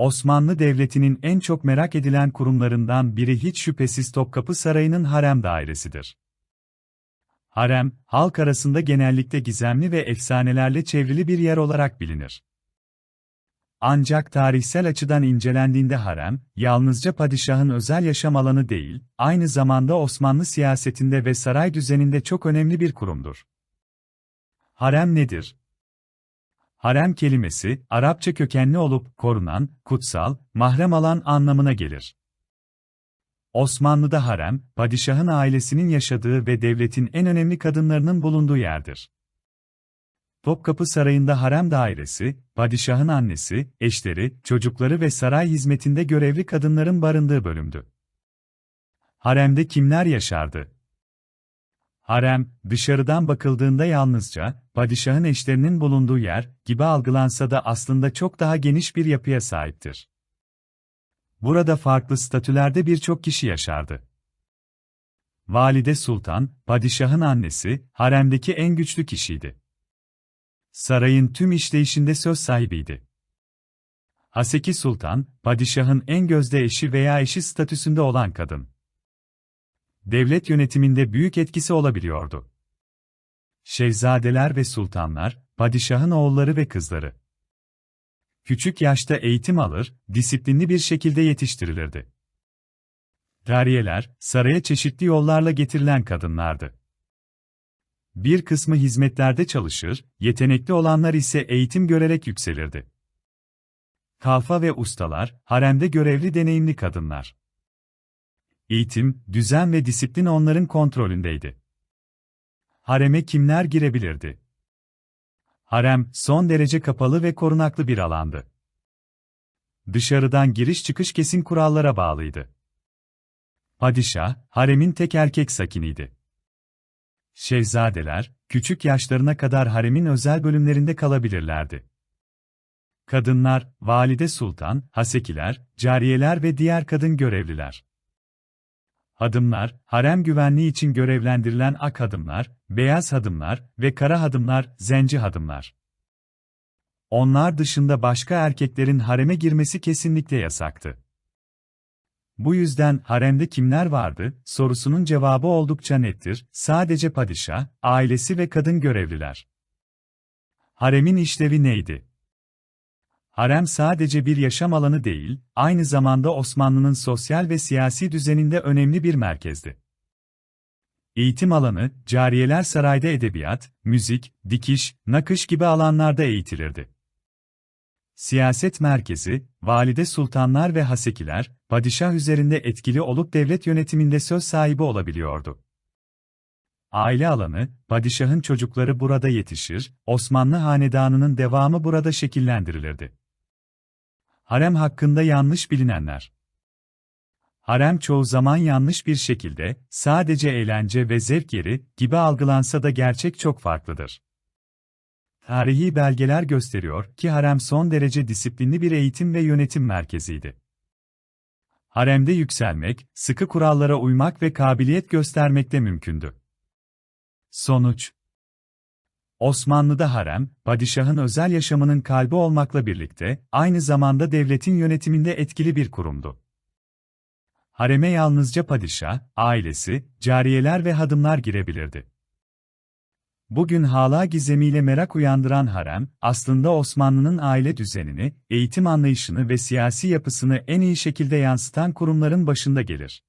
Osmanlı Devleti'nin en çok merak edilen kurumlarından biri hiç şüphesiz Topkapı Sarayı'nın harem dairesidir. Harem, halk arasında genellikle gizemli ve efsanelerle çevrili bir yer olarak bilinir. Ancak tarihsel açıdan incelendiğinde harem, yalnızca padişahın özel yaşam alanı değil, aynı zamanda Osmanlı siyasetinde ve saray düzeninde çok önemli bir kurumdur. Harem nedir? Harem kelimesi, Arapça kökenli olup, korunan, kutsal, mahrem alan anlamına gelir. Osmanlı'da harem, padişahın ailesinin yaşadığı ve devletin en önemli kadınlarının bulunduğu yerdir. Topkapı Sarayı'nda harem dairesi, padişahın annesi, eşleri, çocukları ve saray hizmetinde görevli kadınların barındığı bölümdü. Haremde kimler yaşardı? Harem, dışarıdan bakıldığında yalnızca, padişahın eşlerinin bulunduğu yer gibi algılansa da aslında çok daha geniş bir yapıya sahiptir. Burada farklı statülerde birçok kişi yaşardı. Valide Sultan, padişahın annesi, haremdeki en güçlü kişiydi. Sarayın tüm işleyişinde söz sahibiydi. Haseki Sultan, padişahın en gözde eşi veya eşi statüsünde olan kadın. Devlet yönetiminde büyük etkisi olabiliyordu. Şehzadeler ve sultanlar, padişahın oğulları ve kızları. Küçük yaşta eğitim alır, disiplinli bir şekilde yetiştirilirdi. Cariyeler, saraya çeşitli yollarla getirilen kadınlardı. Bir kısmı hizmetlerde çalışır, yetenekli olanlar ise eğitim görerek yükselirdi. Kalfa ve ustalar, haremde görevli deneyimli kadınlar. Eğitim, düzen ve disiplin onların kontrolündeydi. Hareme kimler girebilirdi? Harem, son derece kapalı ve korunaklı bir alandı. Dışarıdan giriş çıkış kesin kurallara bağlıydı. Padişah, haremin tek erkek sakiniydi. Şehzadeler, küçük yaşlarına kadar haremin özel bölümlerinde kalabilirlerdi. Kadınlar, valide sultan, hasekiler, cariyeler ve diğer kadın görevliler. Hadımlar, harem güvenliği için görevlendirilen ak hadımlar, beyaz hadımlar ve kara hadımlar, zenci hadımlar. Onlar dışında başka erkeklerin hareme girmesi kesinlikle yasaktı. Bu yüzden haremde kimler vardı sorusunun cevabı oldukça nettir. Sadece padişah, ailesi ve kadın görevliler. Haremin işlevi neydi? Harem sadece bir yaşam alanı değil, aynı zamanda Osmanlı'nın sosyal ve siyasi düzeninde önemli bir merkezdi. Eğitim alanı, cariyeler sarayda edebiyat, müzik, dikiş, nakış gibi alanlarda eğitilirdi. Siyaset merkezi, valide sultanlar ve hasekiler, padişah üzerinde etkili olup devlet yönetiminde söz sahibi olabiliyordu. Aile alanı, padişahın çocukları burada yetişir, Osmanlı hanedanının devamı burada şekillendirilirdi. Harem hakkında yanlış bilinenler. Harem çoğu zaman yanlış bir şekilde, sadece eğlence ve zevk yeri gibi algılansa da gerçek çok farklıdır. Tarihi belgeler gösteriyor ki harem son derece disiplinli bir eğitim ve yönetim merkeziydi. Haremde yükselmek, sıkı kurallara uymak ve kabiliyet göstermekte mümkündü. Sonuç Osmanlı'da harem, padişahın özel yaşamının kalbi olmakla birlikte, aynı zamanda devletin yönetiminde etkili bir kurumdu. Hareme yalnızca padişah, ailesi, cariyeler ve hadımlar girebilirdi. Bugün hala gizemiyle merak uyandıran harem, aslında Osmanlı'nın aile düzenini, eğitim anlayışını ve siyasi yapısını en iyi şekilde yansıtan kurumların başında gelir.